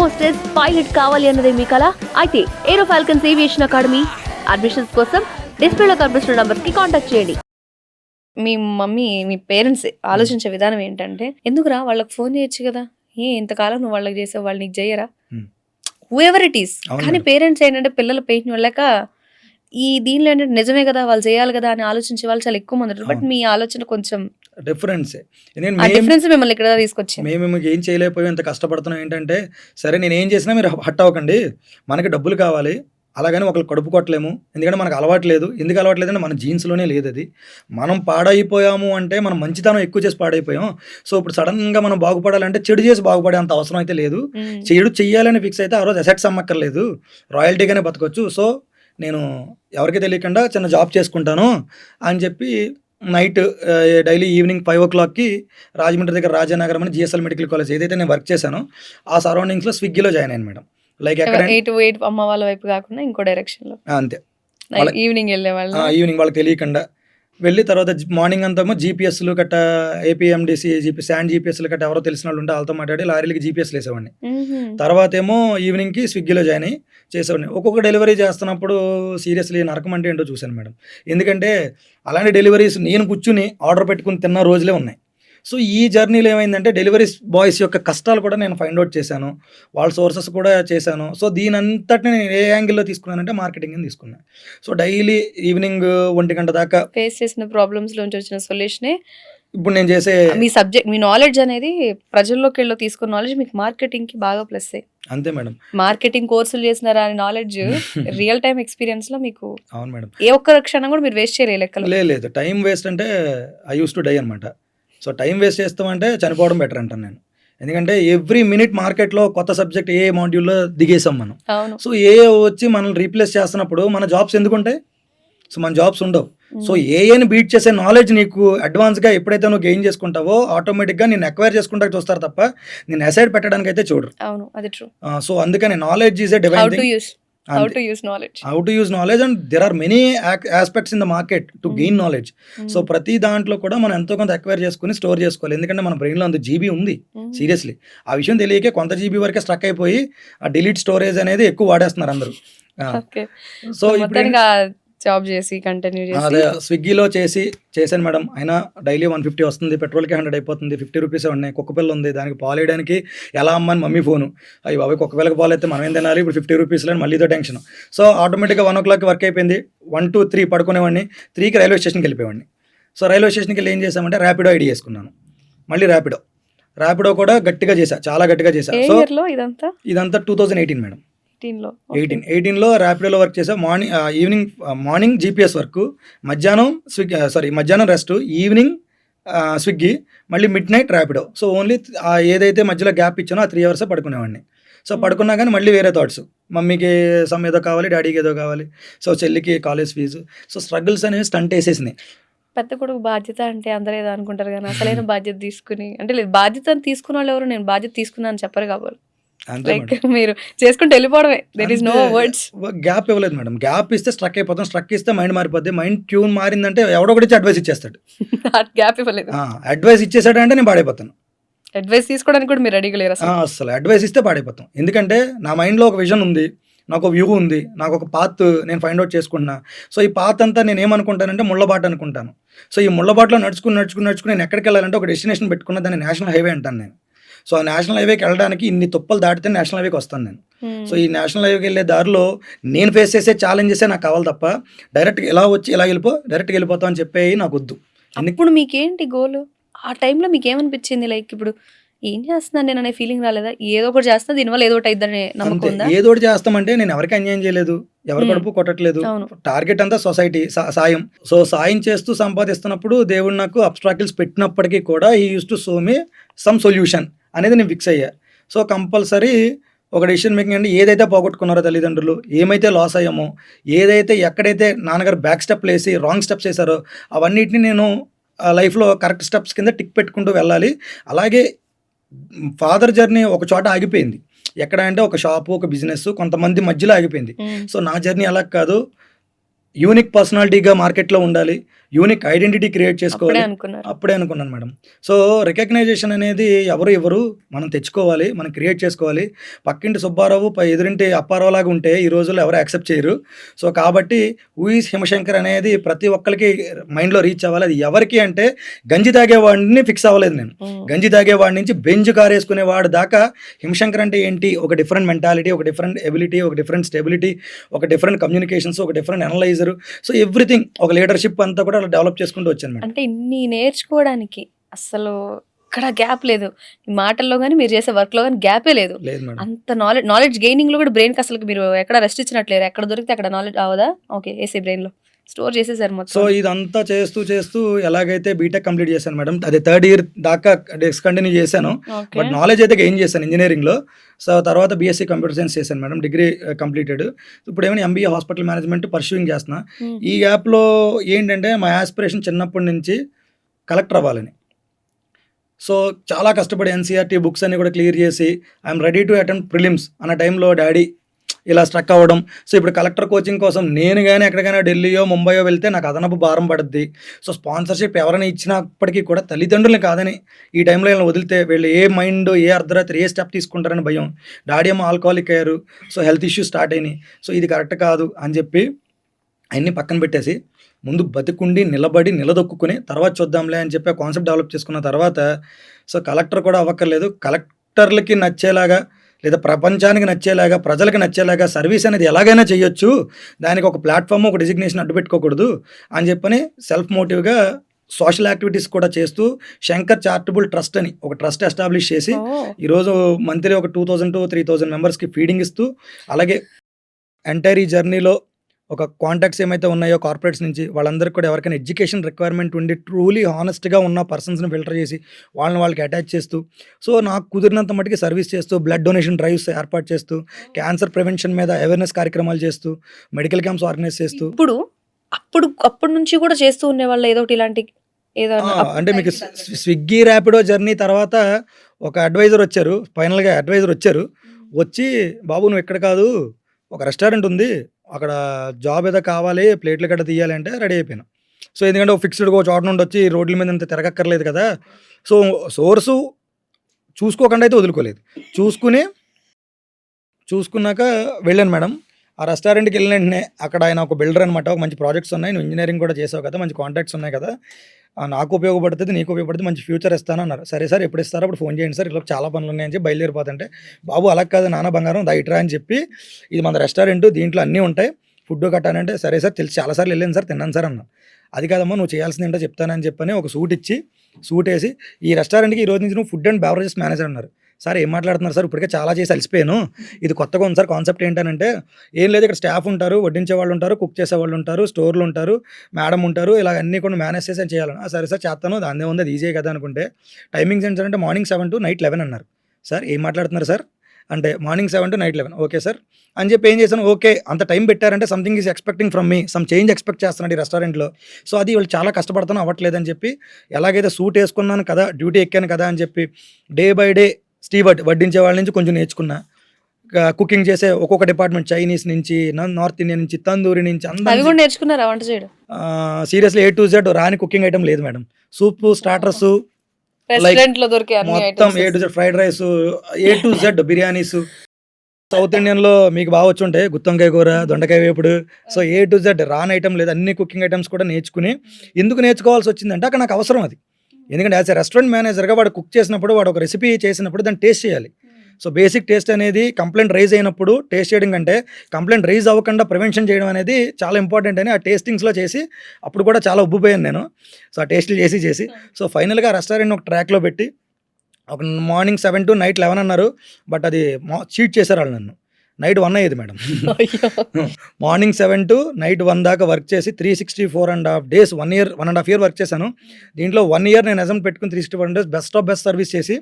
Hostess pilot కావాలి అన్నదే మీ కల అయితే Aero Falcons aviation academy admissions కోసం డిస్ప్లేలో కనిపిస్తున్న నంబర్కి కాంటాక్ట్ చేయండి మీ మమ్మీ మీ పేరెంట్స్ ఆలోచించే విధానం ఏంటంటే ఎందుకురా వాళ్ళకి ఫోన్ చేయొచ్చు కదా ఏ ఇంతకాలం నువ్వు వాళ్ళకి చేసావు వాళ్ళు నీకు చేయరా. ఎవర్ ఇట్ ఈస్ కానీ. పేరెంట్స్ ఏంటంటే పిల్లలు పెయిన్ వెళ్ళాక ఈ దీనిలో ఏంటంటే నిజమే కదా వాళ్ళు చేయాలి కదా అని ఆలోచించే వాళ్ళు చాలా ఎక్కువ మంది బట్. మీ ఆలోచన కొంచెం డిఫరెన్స్. డిఫరెన్స్ మిమ్మల్ని ఇక్కడ తీసుకొచ్చింది మేము మీకు ఏం చేయలేకపోయాం ఇంత కష్టపడుతున్నాం ఏంటంటే సరే నేను ఏం చేసినా మీరు హట్ అవ్వకండి. మనకి డబ్బులు కావాలి. అలాగని ఒకళ్ళు కడుపు కొట్టలేము. ఎందుకంటే మనకు అలవాటు లేదు. ఎందుకు అలవాటు లేదంటే మన జీన్స్లోనే లేదు అది. మనం పాడైపోయాము అంటే మనం మంచితనం ఎక్కువ చేసి పాడైపోయాం. సో ఇప్పుడు సడన్గా మనం బాగుపడాలంటే చెడు చేసి బాగుపడే అంత అవసరం అయితే లేదు. చెడు చెయ్యాలని ఫిక్స్ అయితే ఆ రోజు అసెట్స్ అమ్మక్కర్లేదు. రాయల్టీగానే బతకొచ్చు. సో నేను ఎవరికి తెలియకుండా చిన్న జాబ్ చేసుకుంటాను అని చెప్పి night daily evening five o క్లాక్కి రాజమండ్రి దగ్గర రాజానగరం అని జిఎస్ఎల్ మెడికల్ కాలేజ్ ఏదైతే నేను వర్క్ చేశానో ఆ సరౌండింగ్స్లో స్విగ్గీలో జాయిన్ అయ్యాను మేడం. లైక్ ఎక్కడ ఎయిట్ ఎయిట్ అమ్మ వాళ్ళ వైపు కాకుండా ఇంకో డైరెక్షన్లో అంతే. ఈవినింగ్ వెళ్ళే వాళ్ళు ఈవినింగ్ వాళ్ళకి తెలియకుండా వెళ్ళి తర్వాత మార్నింగ్ అంతా జీపీఎస్లు గట్ట ఏపీఎండిసి జీపీ శాండ్ జీపీఎస్లు గట్ట ఎవరో తెలిసిన వాళ్ళు ఉంటే వాళ్ళతో మాట్లాడి లారీలకి జీపీఎస్లు వేసేవాడిని. తర్వాత ఏమో ఈవినింగ్కి స్విగ్గీలో జాయిన్ అయ్యి చేసేవాడిని. ఒక్కొక్క డెలివరీ చేస్తున్నప్పుడు సీరియస్లీ నరకం అంటే ఏంటో చూశాను మేడం. ఎందుకంటే అలాంటి డెలివరీస్ నేను కూర్చుని ఆర్డర్ పెట్టుకుని తిన్న రోజులే ఉన్నాయి. సో ఈ జర్నీలో ఏమైందంటే డెలివరీ బాయ్స్ యొక్క కష్టాలు కూడా నేను ఫైండ్ అవుట్ చేశాను. వాళ్ళ సోర్సెస్ కూడా చేశాను. సో దీని అంతటిని నేను ఏ యాంగిల్లో తీసుకున్నానంటే మార్కెటింగ్ అని తీసుకున్నాను సో డైలీ ఈవినింగ్ ఒంటి గంట దాకా ఫేస్ చేసిన ప్రాబ్లమ్స్ లోంచి వచ్చిన సొల్యూషనే ఇప్పుడు నేను చేసే మీ సబ్జెక్ట్ మీ నాలెడ్జ్ అనేది ప్రజల్లోకి వెళ్ళి తీసుకున్న నాలెడ్జ్ మీకు మార్కెటింగ్కి బాగా ప్లస్ అంతే మేడం. మార్కెటింగ్ కోర్సులు చేసినారా అనే నాలెడ్జ్ రియల్ టైం ఎక్స్పీరియన్స్లో మీకు అవును మేడం. ఏ ఒక్క క్షణం కూడా మీరు వేస్ట్ చేయలేదు లెక్కలు. లేదు లేదు. టైం వేస్ట్ అంటే ఐ యూస్ టు డై అనమాట సో టైం వేస్ట్ చేస్తామంటే చనిపోవడం బెటర్ అంటాను నేను. ఎందుకంటే ఎవ్రీ మినిట్ మార్కెట్లో కొత్త సబ్జెక్ట్ ఏ మాడ్యూల్లో దిగేసాం మనం. అవును. సో ఏ వచ్చి మనల్ని రీప్లేస్ చేస్తున్నప్పుడు మన జాబ్స్ ఎందుకు ఉంటాయి సో మన జాబ్స్ ఉండవు. సో ఏఐని బీట్ చేసే నాలెడ్జ్ నీకు అడ్వాన్స్గా ఎప్పుడైతే నువ్వు గెయిన్ చేసుకుంటావో ఆటోమేటిక్గా నేను ఎక్వైర్ చేసుకుంటా చూస్తారు తప్ప నేను అసైడ్ పెట్టడానికి అయితే చూడరు. అవును అది ట్రూ సో అందుకని knowledge is how divine how to use knowledge how to use knowledge and there are many aspects in the market to. Gain knowledge so ప్రతి దాంట్లో కూడా మనం ఎంతో కొంత ఎక్వైర్ చేసుకుని స్టోర్ చేసుకోవాలి. ఎందుకంటే మన బ్రెయిన్లో అంత జీబీ ఉంది సీరియస్లీ ఆ విషయం తెలియకే కొంత జీబీ వరకే స్ట్రక్ అయిపోయి ఆ డిలీట్ స్టోరేజ్ అనేది ఎక్కువ వాడేస్తున్నారు అందరూ. సో ఇప్పుడు జాబ్ చేసి కంటిన్యూ అదే చేసి స్విగ్గీలో చేసి చేశాను మేడం. అయినా డైలీ వన్ ఫిఫ్టీ వస్తుంది పెట్రోల్కి హండ్రెడ్ అయిపోతుంది ఫిఫ్టీ రూపీస్ ఉన్నాయి. కుక్క పిల్ల ఉంది దానికి పాలు వేయడానికి ఎలా అమ్మని మమ్మీ ఫోను. అయ్యి బాబాయ్ కుక్క పిల్లకి పాలు అయితే మనం ఏం తినాలి? ఇప్పుడు ఫిఫ్టీ రూపీస్లో మళ్ళీ ఇదో టెన్షన్. సో ఆటోమేటిక్గా వన్ ఓ క్లాక్ వర్క్ అయిపోయింది. వన్ టూ త్రీ పడుకునేవాడిని. త్రీకి రైల్వే స్టేషన్కి వెళ్ళిపోయేవాడిని. సో రైల్వే స్టేషన్కి వెళ్ళి ఏం చేసామంటే ర్యాపిడో ఐడి చేసుకున్నాను మళ్ళీ ర్యాపిడో ర్యాపిడో కూడా గట్టిగా చేశా చాలా గట్టిగా చేశా. సో ఇదంతా? ఇదంతా టూ థౌజండ్ ఎయిటీన్ మేడం. ఎయిటీన్లో. ఎయిటీన్ ఎయిటీన్లో ర్యాపిడోలో వర్క్ చేసా morning evening morning GPS work మధ్యాహ్నం స్విగ్గీ సారీ మధ్యాహ్నం రెస్ట్ ఈవినింగ్ స్విగ్గీ మళ్ళీ midnight Rapido so only ఏదైతే మధ్యలో గ్యాప్ ఇచ్చానో ఆ త్రీ అవర్స్ పడుకునేవాడిని. So Hmm. పడుకున్నా కానీ మళ్ళీ వేరే థాట్స్ మమ్మీకి సమ్ ఏదో కావాలి డాడీకి ఏదో కావాలి. సో చెల్లికి కాలేజ్ ఫీజు సో స్ట్రగుల్స్ అనేవి స్టంట్ వేసేసినాయి. పెద్ద కొడుకు బాధ్యత అంటే అందరూ ఏదో అనుకుంటారు కానీ అసలైన బాధ్యత తీసుకుని అంటే లేదు బాధ్యత తీసుకున్న వాళ్ళు ఎవరు? నేను బాధ్యత తీసుకున్నా అని చెప్పరు కాబట్టి. లైక్ మీరు చేసుకుంటూ వెళ్ళిపోవడమే. There is no words gap ఇవ్వలేదు మేడం. గ్యాప్ ఇస్తే స్ట్రక్ అయిపోతాం. స్ట్రక్ ఇస్తే మైండ్ మారిపోద్ది. మైండ్ ట్యూన్ మారిందంటే ఎవడో ఒకటి అడ్వైస్ ఇచ్చేస్తాడు. గ్యాప్ ఇవ్వలేదు. అడ్వైస్ ఇచ్చేసాడు అంటే నేను పాడైపోతాను. అడ్వైస్ తీసుకోవడానికి కూడా మీరు రెడీగా లేరు అసలు అడ్వైస్ ఇస్తే పాడైపోతాం. ఎందుకంటే నా మైండ్లో ఒక విజన్ ఉంది. నాకు ఒక వ్యూ ఉంది. నాకు ఒక పాత్ నేను ఫైండ్ అవుట్ చేసుకుంటున్నా. సో ఈ పాత్ అంతా నేను ఏమనుకుంటానంటే ముళ్ళబాట అనుకుంటాను. సో ఈ ముళ్ళబాటలో నడుచుకుని నడుచుకుని నడుచుకుని నేను ఎక్కడికి వెళ్ళాలంటే ఒక డెస్టినేషన్ పెట్టుకున్న దాన్ని నేషనల్ హైవే అంటాను నేను. సో ఆ నేషనల్ హైవేకి వెళ్ళడానికి ఇన్ని తుప్పలు దాటితే నేషనల్ హైవేకి వస్తాను నేను. Hmm. సో ఈ నేషనల్ హైవేకి వెళ్ళే దారిలో నేను ఫేస్ చేసే ఛాలెంజెసే నాకు కావాలి తప్ప డైరెక్ట్గా ఇలా వచ్చి ఇలా వెళ్ళిపో డైరెక్ట్గా వెళ్ళిపోతాం అని చెప్పేవి నాకు వద్దు. అప్పుడు మీకేంటి గోల్ ఆ టైంలో మీకు ఏమనిపించింది లైక్ ఇప్పుడు ఏం చేస్తున్నాను నేను అనే ఫీలింగ్ రాలేదా? ఏదో ఒకటి చేస్తున్నా దీనివల్ల ఏదో ఒకటి అయిద్దనే నమ్మకం ఏదో ఒకటి చేస్తామంటే నేను ఎవరికి అన్యాయం చేయలేదు ఎవరి Hmm. కడుపు కొట్టట్లేదు. టార్గెట్ అంతా సొసైటీ సాయం. సో సాయం చేస్తూ సంపాదిస్తున్నప్పుడు దేవుడు నాకు అబ్స్ట్రాకిల్స్ పెట్టినప్పటికీ కూడా ఈ use to so me some solution అనేది నేను ఫిక్స్ అయ్యా. సో కంపల్సరీ ఒక డెసిషన్ మేకింగ్ అంటే ఏదైతే పోగొట్టుకున్నారో తల్లిదండ్రులు ఏమైతే లాస్ అయ్యామో ఏదైతే ఎక్కడైతే నాన్నగారు బ్యాక్ స్టెప్లు వేసి రాంగ్ స్టెప్స్ వేసారో అవన్నిటిని నేను లైఫ్లో కరెక్ట్ స్టెప్స్ కింద టిక్ పెట్టుకుంటూ వెళ్ళాలి. అలాగే ఫాదర్ జర్నీ ఒక చోట ఆగిపోయింది. ఎక్కడ అంటే ఒక షాపు ఒక బిజినెస్ కొంతమంది మధ్యలో ఆగిపోయింది. సో నా జర్నీ అలా కాదు. యూనిక్ పర్సనాలిటీగా మార్కెట్లో ఉండాలి యూనిక్ ఐడెంటిటీ క్రియేట్ చేసుకోవాలి. అప్పుడే అనుకున్నాను మేడం. సో రికగ్నైజేషన్ అనేది ఎవరు ఎవరు మనం తెచ్చుకోవాలి మనం క్రియేట్ చేసుకోవాలి. పక్కింటి సుబ్బారావు పై ఎదురింటి అప్పారావు లాగా ఉంటే ఈ రోజుల్లో ఎవరు యాక్సెప్ట్ చేయరు. సో కాబట్టి ఊయిస్ హిమశంకర్ అనేది ప్రతి ఒక్కరికి మైండ్లో రీచ్ అవ్వాలి. అది ఎవరికి అంటే గంజి తాగేవాడిని ఫిక్స్ అవ్వలేదు నేను. గంజి తాగేవాడి నుంచి బెంజ్ కారేసుకునేవాడు దాకా హిమశంకర్ అంటే ఏంటి? ఒక డిఫరెంట్ మెంటాలిటీ ఒక డిఫరెంట్ ఎబిలిటీ ఒక డిఫరెంట్ స్టెబిలిటీ ఒక డిఫరెంట్ కమ్యూనికేషన్స్ ఒక డిఫరెంట్ అనలైజర్ సో ఎవ్రీథింగ్ ఒక లీడర్షిప్ అంతా కూడా అలా డెవలప్ చేసుకుంటూ వచ్చాను అంటే ఇన్ని నేర్చుకోవడానికి అసలు ఇక్కడ గ్యాప్ లేదు. ఈ మాటల్లో కానీ మీరు చేసే వర్క్లో కానీ గ్యాపే లేదు. అంత నాలెడ్జ్ నాలెడ్జ్ గెయినింగ్లో కూడా బ్రెయిన్కి అసలు మీరు ఎక్కడ రెస్ట్ ఇచ్చినట్లేరు ఎక్కడ దొరికితే అక్కడ నాలెడ్జ్ అవదా? ఓకే వేసే బ్రెయిన్లో స్టోర్ చేసేసారు సో మొత్తం ఇదంతా చేస్తూ చేస్తూ ఎలాగైతే బీటెక్ కంప్లీట్ చేశాను మేడం అది థర్డ్ ఇయర్ దాకా కంటిన్యూ చేశాను. బట్ నాలెడ్జ్ అయితే గెయిన్ చేశాను ఇంజనీరింగ్లో. సో తర్వాత బీఎస్సీ కంప్యూటర్ సైన్స్ చేశాను మేడం డిగ్రీ కంప్లీటెడ్. ఇప్పుడు ఏమైనా ఎంబీఏ హాస్పిటల్ మేనేజ్మెంట్ పర్సూయింగ్ చేస్తున్నా. ఈ గ్యాప్లో ఏంటంటే మా ఆస్పిరేషన్ చిన్నప్పటి నుంచి కలెక్టర్ అవ్వాలని. సో చాలా కష్టపడి ఎన్సీఆర్టీ బుక్స్ అన్ని కూడా క్లియర్ చేసి I'm ready to attempt prelims అన్న టైంలో డాడీ ఇలా స్ట్రక్ అవ్వడం. సో ఇప్పుడు కలెక్టర్ కోచింగ్ కోసం నేను కానీ ఎక్కడికైనా ఢిల్లీయో ముంబయో వెళ్తే నాకు అదనపు భారం పడుద్ది. సో స్పాన్సర్షిప్ ఎవరైనా ఇచ్చినప్పటికీ కూడా తల్లిదండ్రులు కాదని ఈ టైంలో వీళ్ళని వదిలితే వీళ్ళు ఏ మైండ్ ఏ అర్ధరాత్రి ఏ స్టెప్ తీసుకుంటారని భయం. డాడీ ఏమో ఆల్కహాలిక్ అయ్యారు. సో హెల్త్ ఇష్యూస్ స్టార్ట్ అయినాయి. సో ఇది కరెక్ట్ కాదు అని చెప్పి అన్నీ పక్కన పెట్టేసి ముందు బతికుండి నిలబడి నిలదొక్కుని తర్వాత చూద్దాంలే అని చెప్పి కాన్సెప్ట్ డెవలప్ చేసుకున్న తర్వాత సో కలెక్టర్ కూడా అవ్వక్కర్లేదు. కలెక్టర్లకి నచ్చేలాగా లేదా ప్రపంచానికి నచ్చేలాగా ప్రజలకు నచ్చేలాగా సర్వీస్ అనేది ఎలాగైనా చేయొచ్చు దానికి ఒక ప్లాట్ఫామ్ ఒక డిజిగ్నేషన్ అడ్డు పెట్టుకోకూడదు అని చెప్పని సెల్ఫ్ మోటివ్గా సోషల్ యాక్టివిటీస్ కూడా చేస్తూ శంకర్ చారిటబుల్ ట్రస్ట్ అని ఒక ట్రస్ట్ ఎస్టాబ్లిష్ చేసి ఈరోజు మంత్లీ ఒక two thousand to three thousand మెంబర్స్కి ఫీడింగ్ ఇస్తూ అలాగే ఎంటైర్ ఈ జర్నీలో ఒక కాంటాక్ట్స్ ఏమైతే ఉన్నాయో కార్పొరేట్స్ నుంచి వాళ్ళందరికీ కూడా ఎవరికైనా ఎడ్యుకేషన్ రిక్వైర్మెంట్ ఉండి ట్రూలీ హానెస్ట్గా ఉన్న పర్సన్స్ని ఫిల్టర్ చేసి వాళ్ళని వాళ్ళకి అటాచ్ చేస్తూ సో నాకు కుదిరినంత మటుకి సర్వీస్ చేస్తూ బ్లడ్ డొనేషన్ డ్రైవ్స్ ఏర్పాటు చేస్తూ క్యాన్సర్ ప్రివెన్షన్ మీద అవేర్నెస్ కార్యక్రమాలు చేస్తూ మెడికల్ క్యాంప్స్ ఆర్గనైజ్ చేస్తూ. ఇప్పుడు అప్పుడు అప్పటి నుంచి కూడా చేస్తూ ఉండే వాళ్ళు ఏదో ఒకటి ఇలాంటి ఏదో అంటే మీకు స్వి- స్విగ్గీ ర్యాపిడో జర్నీ తర్వాత ఒక అడ్వైజర్ వచ్చారు ఫైనల్గా అడ్వైజర్ వచ్చారు. వచ్చి బాబు నువ్వు ఇక్కడ కాదు ఒక రెస్టారెంట్ ఉంది అక్కడ జాబ్ ఏదో కావాలి ప్లేట్లు గట్ట తీయాలి అంటే రెడీ అయిపోయాను. సో ఎందుకంటే ఒక ఫిక్స్డ్ ఒక చోట నుండి వచ్చి రోడ్ల మీద అంత తిరగక్కర్లేదు కదా. సో సోర్సు చూసుకోకుండా అయితే వదులుకోలేదు. చూసుకుని చూసుకున్నాక వెళ్ళాను మేడం. ఆ రెస్టారెంట్కి వెళ్ళిన వెంటనే అక్కడ ఆయన ఒక బిల్డర్ అనమాట ఒక మంచి ప్రాజెక్ట్స్ ఉన్నాయి నువ్వు ఇంజనీరింగ్ కూడా చేసావు కదా మంచి కాంటాక్ట్స్ ఉన్నాయి కదా నాకు ఉపయోగపడుతుంది నీకు ఉపయోగపడుతుంది మంచి ఫ్యూచర్ ఇస్తాను అన్నారు. సరే సార్ ఎప్పుడు ఇస్తారో? అప్పుడు ఫోన్ చేయండి సార్ ఇలా చాలా పనులు ఉన్నాయని చెప్పి బయలుదేరిపోతుంటే బాబు అలా కాదు నాన్న బంగారం దయట్రా అని చెప్పి ఇది మన రెస్టారెంట్ దీంట్లో అన్నీ ఉంటాయి ఫుడ్ కట్టానంటే సరే సార్ తెలిసి చాలాసార్లు వెళ్ళాను సార్ తిన్నాను సార్ అన్నా. అది కాదమ్మా నువ్వు చేయాల్సింది ఏంటో చెప్తానని చెప్పని ఒక సూట్ ఇచ్చి సూట్ వేసి ఈ రెస్టారెంట్కి ఈ రోజు నుంచి నువ్వు ఫుడ్ అండ్ బెవరేజెస్ మేనేజర్ అన్నారు. సార్ ఏం మాట్లాడుతున్నారు సార్? ఇప్పటికే చాలా చేసి అలసిపోయాను. ఇది కొత్తగా ఉంది సార్ కాన్సెప్ట్ ఏంటంటే ఏం లేదు ఇక్కడ స్టాఫ్ ఉంటారు వడ్డించే వాళ్ళు ఉంటారు కుక్ చేసే వాళ్ళు ఉంటారు స్టోర్లు ఉంటారు మేడం ఉంటారు ఇలా అన్నీ కూడా మేనేజ్ చేసి చేయాలని సరే సార్ చేస్తాను దాన్నే ఉంది అది ఈజీ కదా అనుకుంటే టైమింగ్స్ ఏంటంటే morning seven to night eleven అన్నారు. సార్ ఏం మాట్లాడుతున్నారు సార్? అంటే morning seven to night eleven. Okay sir. అని చెప్పి ఏం చేశాను? ఓకే అంత టైం పెట్టారంటే something is expecting from me some change expect చేస్తున్నాడు ఈ రెస్టారెంట్లో. సో అది వాళ్ళు చాలా కష్టపడతాను అవ్వట్లేదని చెప్పి ఎలాగైతే సూట్ వేసుకున్నాను కదా డ్యూటీ ఎక్కాను కదా అని చెప్పి డే బై డే స్టీవర్డ్ వడ్డించే వాళ్ళ నుంచి కొంచెం నేర్చుకున్నా. కుకింగ్ చేసే ఒక్కొక్క డిపార్ట్మెంట్ చైనీస్ నుంచి నార్త్ ఇండియన్ నుంచి తందూరి నుంచి అందరూ నేర్చుకున్నారా వంట చేయడం? సీరియస్లీ ఏ టు జెడ్ రాని కుకింగ్ ఐటమ్ లేదు మేడం. సూప్ స్టార్టర్స్ మొత్తం A to Z fried rice A to Z biryanis. South ఇండియన్లో మీకు బాగా వచ్చి ఉంటాయి గుత్తంకాయ కూర దొండకాయ వేపుడు. సో ఏ టు జెడ్ రాని ఐటమ్ లేదు. అన్ని కుకింగ్ ఐటమ్స్ కూడా నేర్చుకుని ఎందుకు నేర్చుకోవాల్సి వచ్చిందంటే అక్కడ నాకు అవసరం అది. ఎందుకంటే యాజ్ ఎ రెస్టారెంట్ మేనేజర్గా వాడు కుక్ చేసినప్పుడు వాడు ఒక రెసిపీ చేసినప్పుడు దాన్ని టేస్ట్ చేయాలి. సో బేసిక్ టేస్ట్ అనేది కంప్లైంట్ రైజ్ అయినప్పుడు టేస్ట్ చేయడం కంటే కంప్లైంట్ రైజ్ అవ్వకుండా ప్రివెన్షన్ చేయడం అనేది చాలా ఇంపార్టెంట్ అని ఆ టేస్టింగ్స్లో చేసి అప్పుడు కూడా చాలా ఉబ్బిపోయాను నేను. సో ఆ టేస్ట్లు చేసి చేసి. సో ఫైనల్గా రెస్టారెంట్ ఒక ట్రాక్లో పెట్టి ఒక morning seven to night eleven అన్నారు. బట్ అది చీట్ చేశారు వాళ్ళు నన్ను. నైట్ వన్ అయ్యేది madam. Morning seven to night one దాకా వర్క్ చేసి three sixty four and half days one year one and half year work చేశాను. దీంట్లో వన్ ఇయర్ నేను ఎజం పెట్టుకుని three sixty one days best of best service చేసి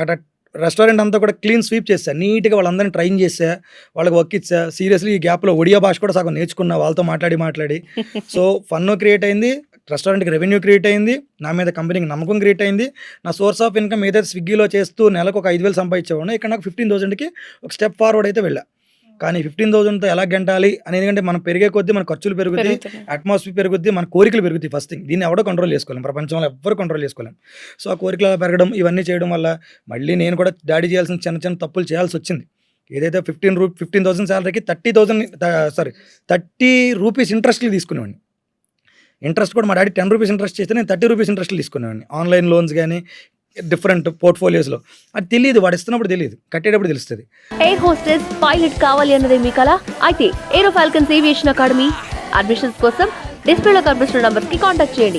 అక్కడ రెస్టారెంట్ అంతా కూడా క్లీన్ స్వీప్ చేశా. నీట్గా వాళ్ళందరినీ ట్రైన్ చేసా వాళ్ళకి వర్క్ ఇచ్చా. సీరియస్లీ ఈ గ్యాప్లో ఒడియా భాష కూడా సగం నేర్చుకున్నా వాళ్ళతో మాట్లాడి మాట్లాడి. సో ఫన్ క్రియేట్ అయింది రెస్టారెంట్కి రెవెన్యూ క్రియేట్ అయింది నా మీద కంపెనీకి నమ్మకం క్రియేట్ అయింది. నా సోర్స్ ఆఫ్ ఇన్కమ్ ఏదైతే స్విగ్గీలో చేస్తూ నెలకు ఒక ఐదు వేలు సంపాదించేవాడినో ఇక్కడ నాకు ఫిఫ్టీన్ థౌసండ్కి ఒక స్టెప్ ఫార్వర్డ్ అయితే వెళ్ళా. కానీ ఫిఫ్టీన్ థౌసండ్తో ఎలా గంటాలి అనేది ఎందుకంటే మనం పెరిగే కొద్దీ మన ఖర్చులు పెరుగుతాయి. అట్మాస్ఫియర్ పెరుగుద్ది మన కోరికలు పెరుగుతాయి ఫస్ట్ థింగ్ దీన్ని ఎవడో కంట్రోల్ చేసుకోలేం. ప్రపంచంలో ఎవ్వరు కంట్రోల్ చేసుకోలేం. సో ఆ కోరికలు పెరగడం ఇవన్నీ చేయడం వల్ల మళ్ళీ నేను కూడా డాడీ చేయాల్సిన చిన్న చిన్న తప్పులు చేయాల్సి వచ్చింది. ఏదైతే ఫిఫ్టీన్ రూ fifteen thousand శాలరీకి thirty thousand sorry thirty rupees ఇంట్రెస్ట్లు తీసుకునేవాడిని. ఇంట్రెస్ట్ కూడా మా డాడీ టెన్ రూపీస్ ఇంట్రెస్ట్ చేస్తే నేను థర్టీ రూపీస్ ఇంట్రెస్ట్లు తీసుకునేవాడిని. ఆన్లైన్ లోన్స్ కానీ డిఫరెంట్ పోర్ట్ఫోలియోస్లో అది తెలియదు వాడు ఇస్తున్నప్పుడు తెలియదు కట్టేటప్పుడు తెలుస్తుంది. ఎయిర్ హోస్టెస్ పైలట్ కావాలి అన్నదే మీ కల? అయితే Aero Falcons aviation academy admissions కోసం డిస్ప్లేలో కనిపిస్తున్న నంబర్కి కి కాంటాక్ట్ చేయండి.